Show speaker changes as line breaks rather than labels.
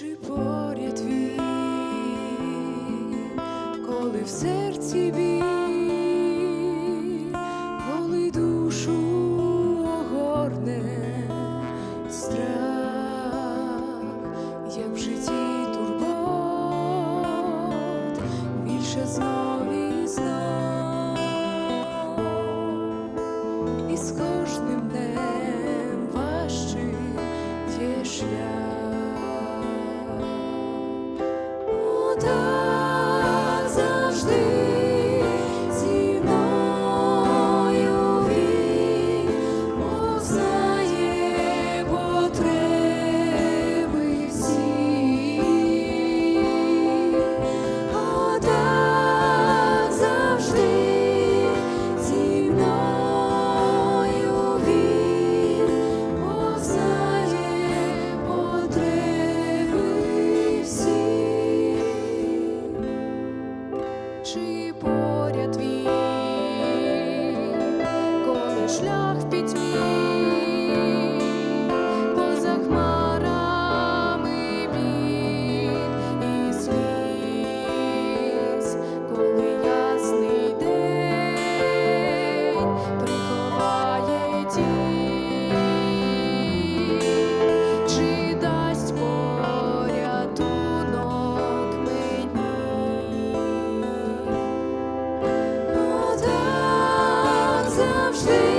чи поряд він, коли в серці біль, коли душу огорне страх, як в житті турбот більше знов. Чи поряд він, коли шлях в пітьмі, Zawsze